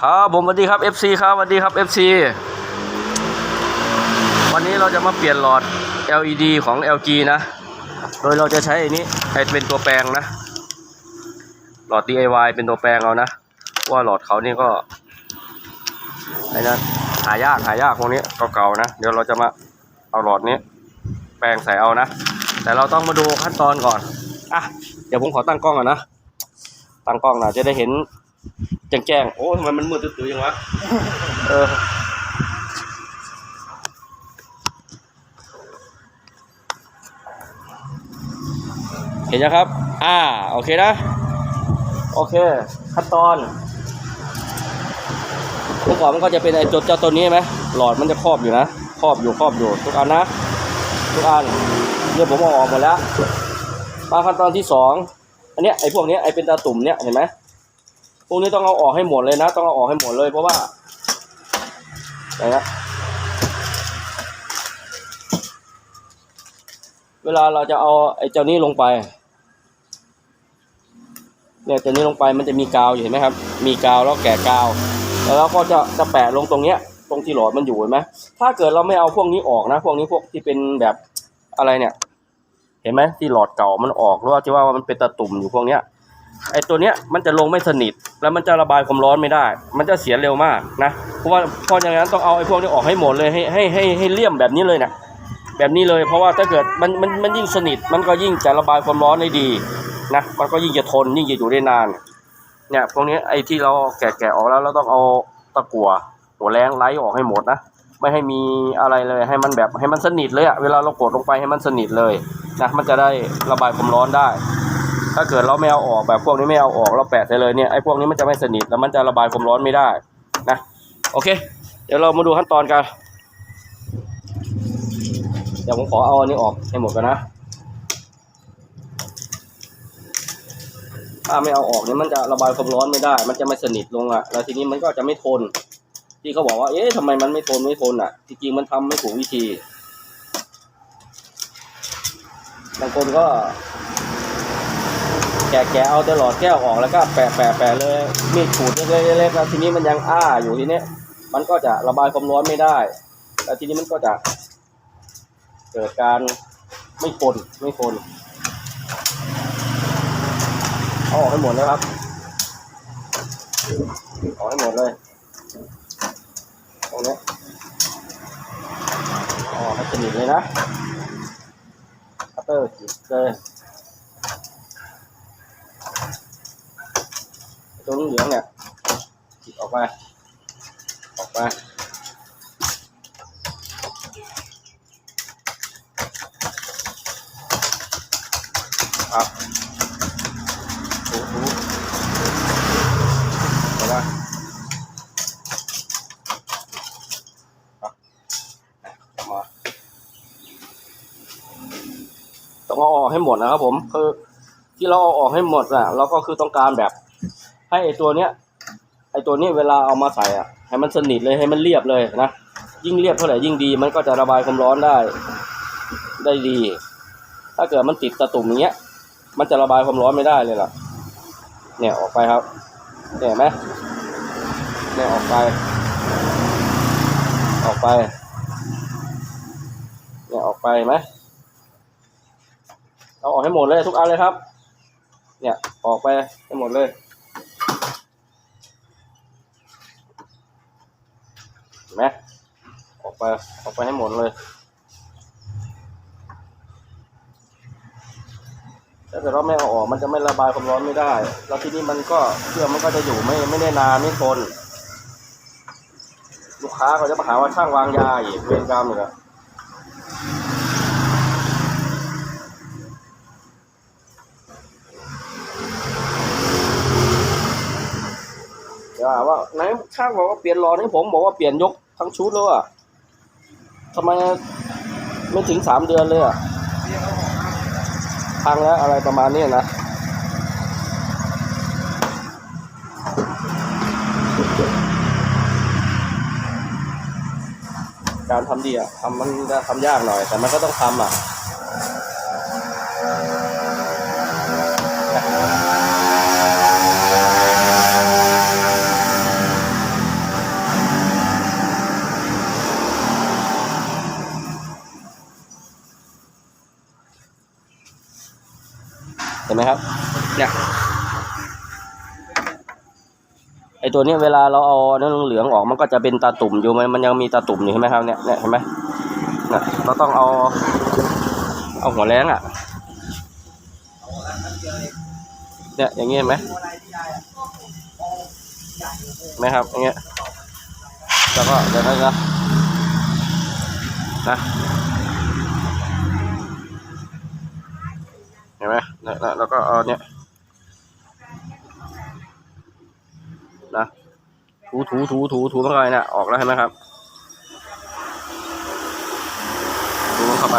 ครับผมสวัสดีครับ FC ครับสวัสดีครับ FC วันนี้เราจะมาเปลี่ยนหลอด LED ของ LG นะ โดยเราจะใช้ไอ้นี้ไอ้เป็นตัวแปลงนะ หลอด DIY เป็นตัวแปลงเอานะ ว่าหลอดเขานี่ก็ไอ้นะหายากหายากพวกนี้เก่าๆนะ เดี๋ยวเราจะมาเอาหลอดนี้ แปลงใส่เอานะ แต่เราต้องมาดูขั้นตอนก่อน อะ เดี๋ยวผมขอตั้งกล้องก่อนนะ ตั้งกล้องนะจะได้เห็น แจ้งแจ้งโอ้ทำไมมันมืดตื้อๆยังวะเออเห็นยังครับ อ่า โอเคนะ โอเค ขั้นตอนเมื่อก่อนมันก็จะเป็นไอ้ตัวเจ้าตัวนี้ไหมหลอดมันจะครอบอยู่นะ ครอบอยู่ ครอบอยู่ ทุกอันนะ ทุกอันเนี่ยผมเอาออกหมดแล้ว มาขั้นตอนที่สอง อันเนี้ยไอ้พวกเนี้ยไอ้เป็นตาตุ่มเนี้ยเห็นไหม วกนี้ต้องเอาออกให้หมดเลยนะ ต้องเอาออกให้หมดเลยเพราะว่าอะไรนะเวลาเราจะเอาไอ้เจ้านี้ลงไปเนี่ยเจ้านี้ลงไปมันจะมีกาวอยู่เห็นไหมครับ มีกาวแล้วแกะกาว แล้วเราก็จะจะแปะลงตรงเนี้ย ตรงที่หลอดมันอยู่เห็นไหมถ้าเกิดเราไม่เอาพวกนี้ออกนะ พวกนี้พวกที่เป็นแบบอะไรเนี่ย เห็นไหมที่หลอดเก่ามันออกหรือว่าที่ว่ามันเป็นตะตุ่มอยู่พวกเนี้ย ไอ้ตัวเนี้ยมันจะลงไม่สนิท แล้วมันจะระบายความร้อนไม่ได้ มันจะเสียเร็วมากนะ เพราะว่าเพราะอย่างนั้นต้องเอาไอ้พวกนี้ออกให้หมดเลยให้ให้ให้ให้เลี่ยมแบบนี้เลยนะแบบนี้เลยเพราะว่าถ้าเกิดมันมันมันยิ่งสนิท มันก็ยิ่งจะระบายความร้อนได้ดีนะมันก็ยิ่งจะทนยิ่งจะอยู่ได้นานเนี่ยพวกนี้ไอ้ที่เราแกะแกะออกแล้วเราต้องเอาตะกั่วตัวแรงไล่ออกให้หมดนะไม่ให้มีอะไรเลยให้มันแบบให้มันสนิทเลยอะเวลาเรากดลงไปให้มันสนิทเลยนะมันจะได้ระบายความร้อนได้ ถ้าเกิดเราไม่เอาออกแบบพวกนี้ไม่เอาออกเราแปะใส่เลยเนี่ยไอ้พวกนี้มันจะไม่สนิทแล้วมันจะระบายความร้อนไม่ได้นะโอเค เดี๋ยวเรามาดูขั้นตอนกันเดี๋ยวผมขอเอาอันนี้ออกให้หมดกันนะถ้าไม่เอาออกเนี่ยมันจะระบายความร้อนไม่ได้ มันจะไม่สนิทลงอะ แล้วทีนี้มันก็จะไม่ทน ที่เขาบอกว่า เอ๊ะทำไมมันไม่ทนไม่ทนอะ่ะ จริงๆมันทำไม่ถูกวิธี บางคนก็ กะแกะเอาแต่หลอดแก้วออกแล้วก็แปะแปะแปะเลยมีดขูดเล็กๆแล้วทีนี้มันยังอ้าอยู่ทีเนี้ยมันก็จะระบายความร้อนไม่ได้ แล้วทีนี้มันก็จะเกิดการไม่ทนไม่ทนเอาออกให้หมดเลยครับออกให้หมดเลยตรงนี้อออกให้สนิทเลยนะคัตเตอร์จิบเลย ตัวเหลืองเนี่ยฉีกออกไปออกไปครับถูถูเห็นไหมอะมาต้องเอาออกให้หมดนะครับผมคือที่เราเอาออกให้หมดน่ะเราก็คือต้องการแบบ ให้ไอตัวเนี้ยไอตัวนี้เวลาเอามาใส่อะ ให้มันสนิทเลยให้มันเรียบเลยนะยิ่งเรียบเท่าไหร่ยิ่งดี มันก็จะระบายความร้อนได้ ได้ดี ถ้าเกิดมันติดตะตุ่มอย่างเงี้ย มันจะระบายความร้อนไม่ได้เลยล่ะ เนี่ยออกไปครับเนี่ยเห็นไหมเนี่ยออกไป ออกไปเนี่ยออกไปไหมเอาออกให้หมดเลยทุกอันเลยครับ เนี่ยออกไปให้หมดเลย ไหมออกไปออกไปให้หมดเลยถ้าเกิดว่าไม่เอาออกมันจะไม่ระบายความร้อนไม่ได้ แล้วที่นี้มันก็เครื่องมันก็จะอยู่ไม่ไม่ได้นานไม่ทนลูกค้าเขาจะมาหาว่าช่างวางยาอีกเวรกรรมอีกอะเดี๋ยวหาว่าไหนช่างบอกว่าเปลี่ยนหลอดให้ผมบอกว่าเปลี่ยนยก ทั้งชุดแล้วอะทำไมไม่ถึงสามเดือนเลยอะพังแล้วอะไรประมาณนี้นะการทำดีอะทำมันจะทำยากหน่อย แต่มันก็ต้องทำอะ ตัวนี้เวลาเราเอาเนื้อเหลืองออกมันก็จะเป็นตาตุ่มอยู่ไหมมันยังมีตาตุ่มอยู่ใช่ไหมครับเนี่ยเนี่ยเห็นไหมเราต้องเอาเอาหัวแรงอะเนี่ยอย่างเงี้ยไหมไหมครับอย่างเงี้ยแล้วก็เดี๋ยวนะนะนะเห็นไหมเนี่ยแล้วก็เอาเนี่ยนะ ถูถูถูถูถูเข้าไปนี่ยออกแล้วเห็นไหมครับถูมันเข้าไป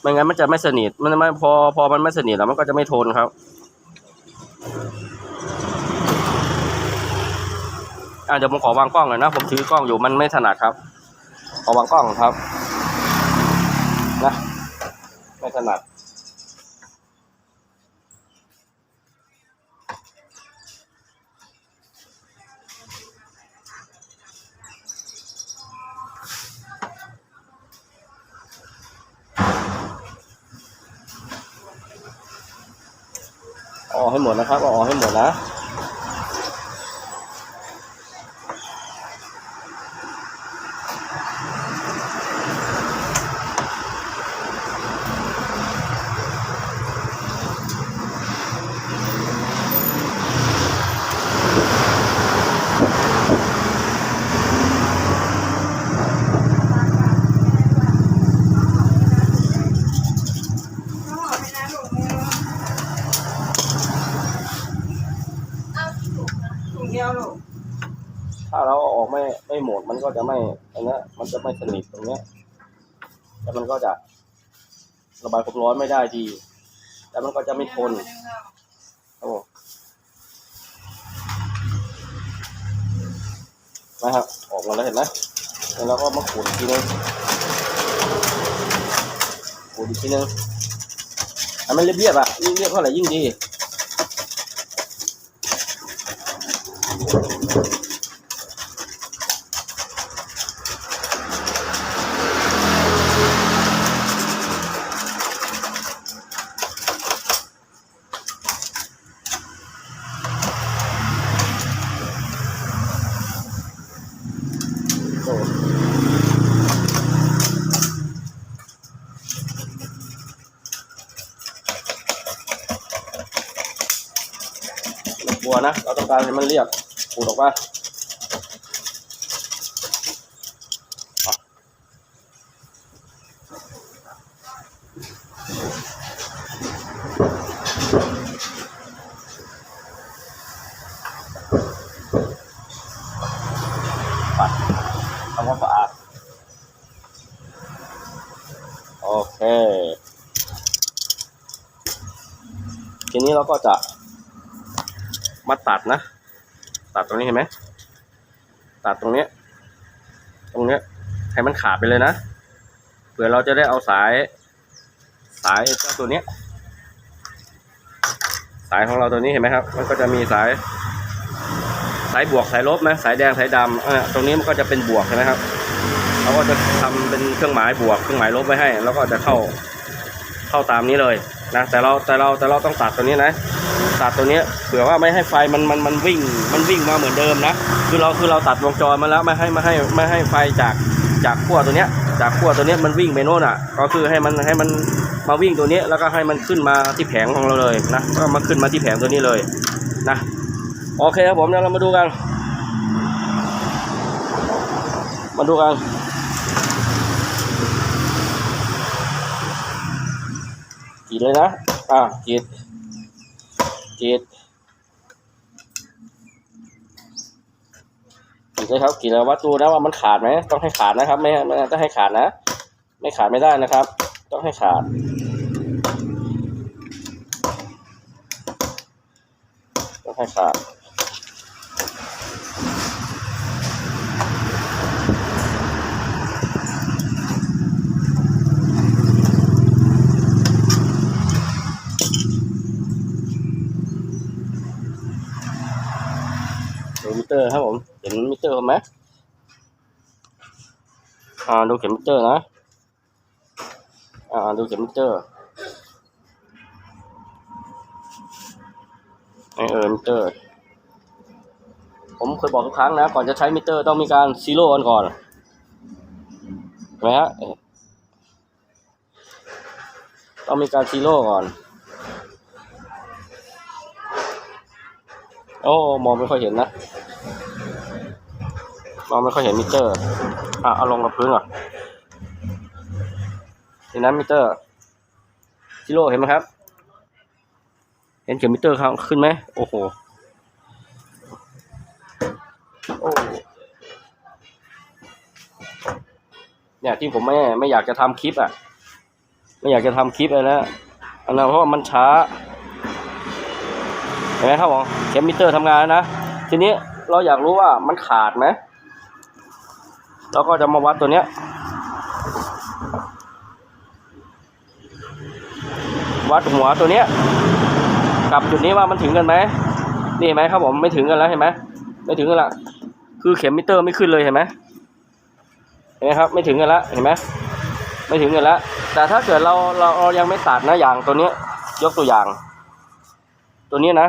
ไม่งั้นมันจะไม่สนิท มันไม่พอพอมันไม่สนิทแล้วมันก็จะไม่ทนครับอะเดี๋ยวผมขอวางกล้องหน่อยนะ ผมถือกล้องอยู่มันไม่ถนัดครับ ขอวางกล้องครับ นะ ไม่ถนัด อออกให้หมดนะครับเอาออกให้หมดนะ ถุงเดียวลูก ถ้าเราเอาออกไม่ไม่หมดมัน ก็จะไม่อันนี้มันจะไม่สนิทตรงเนี้ยแล้วมันก็จะระบายความร้อนไม่ได้ดีแล้วมันก็จะไม่ทนครับผมนะครับออกมาแล้วเห็นไหมแล้วก็มาขูดอีกทีนึงขูดอีกทีนึงให้มันเรียบๆอะยิ่งเรียบเท่าไหร่ยิ่งดี วนะ เราต้องการให้มันเรียบขูดออกมาปัดทำความสะอาดโอเค ทีนี้เราก็จะ มาตัดนะ ตัดตรงนี้เห็นไหมตัดตรงเนี้ย ตรงเนี้ยให้มันขาดไปเลยนะเผื่อเราจะได้เอาสาย สายเจ้าตัวเนี้ย สายของเราตัวนี้เห็นไหมครับ มันก็จะมีสาย สายบวกสายลบนะสายแดงสายดำตรงนี้มันก็จะเป็นบวกใช่ไหมครับเราก็จะทำเป็นเครื่องหมายบวกเครื่องหมายลบไว้ให้ แล้วก็จะเข้าเข้าตามนี้เลยนะแต่เราแต่เราแต่เราต้องตัดตัวนี้นะ ตัดตัวนี้เผื่อว่าไม่ให้ไฟมันมันมันวิ่งมันวิ่งมาเหมือนเดิมนะคือเราคือเราตัดวงจรมาแล้วไม่ให้ไม่ให้ไม่ให้ไฟจากจากขั้วตัวเนี้ยจากขั้วตัวเนี้ยมันวิ่งไปโน่นอะ ก็คือให้มันให้มันมาวิ่งตัวนี้แล้วก็ให้มันขึ้นมาที่แผงของเราเลยนะก็มาขึ้นมาที่แผงตัวนี้เลยนะโอเคครับผมเดี๋ยวเรามาดูกัน มาดูกันกีดเลยนะอะกรีด กรีดกรีดเลยครับกีดแล้ววัดดูนะว่ามันขาดไหมต้องให้ขาดนะครับ ไม่ไม่ต้องให้ขาดนะ ไม่ขาดไม่ได้นะครับ ต้องให้ขาดต้องให้ขาด ไหมอ่าดูเข็มมิเตอร์นะอ่าดูเข็มมิเตอร์ไอเออมิเตอร์ ผมเคยบอกทุกครั้งนะ ก่อนจะใช้มิเตอร์ต้องมีการซีโร่กันก่อนใช่ไหมฮะต้องมีการซีโร่ก่อน โอ้ มองไม่ค่อยเห็นนะ มองไม่ค่อยเห็นมิเตอร์ อะเอาลงกับพื้นก่อนเห็นนะมิเตอร์ซีโร่เห็นไหมครับ เห็นเข็มมิเตอร์ครับขึ้นไหมโอ้โหโอ้เนี่ยที่ผมไม่ไม่อยากจะทำคลิปอะ ไม่อยากจะทำคลิปเลยนะอันนั้นเพราะมันช้าเห็นไหมครับผมเข็มมิเตอร์ทำงานแล้วนะ ทีนี้เราอยากรู้ว่ามันขาดไหม เราก็จะมาวัดตัวเนี้ย วัดหัวตัวเนี้ย กับจุดนี้ว่ามันถึงกันไหมนี่เห็นไหมครับผมไม่ถึงกันแล้วเห็นไหมไม่ถึงกันละคือเข็มมิเตอร์ไม่ขึ้นเลยเห็นไหมเห็นไหมครับไม่ถึงกันละเห็นไหมไม่ถึงกันละแต่ถ้าเกิดเราเราเรายังไม่ตัดนะอย่างตัวเนี้ย ยกตัวอย่าง ตัวนี้นะ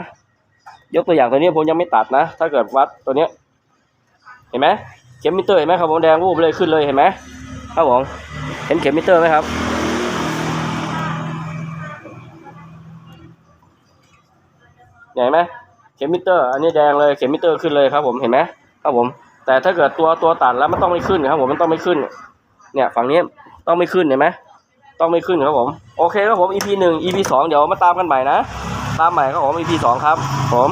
ยกตัวอย่างตัวนี้ผมยังไม่ตัดนะ ถ้าเกิดวัดตัวเนี้ย เห็นไหม ข็มมิเตอร์เห็นไหมครับผมแดงวูบเลยขึ้นเลยเห็นไหมครับผมเห็นเข็มมิเตอร์ไหมครับเห็นไหมเข็มมิเตอร์ อันนี้แดงเลยเข็มมิเตอร์ขึ้นเลยครับผมเห็นไหมครับผม แต่ถ้าเกิดตัวตัวตัดแล้วมันต้องไม่ขึ้นครับผมมันต้องไม่ขึ้น เนี่ยฝั่งนี้ต้องไม่ขึ้นเห็นไหมต้องไม่ขึ้นครับผมโอเคครับผม EP หนึ่ง EP สองเดี๋ยวมาตามกันใหม่นะ ตามใหม่ครับผม EP สองครับผม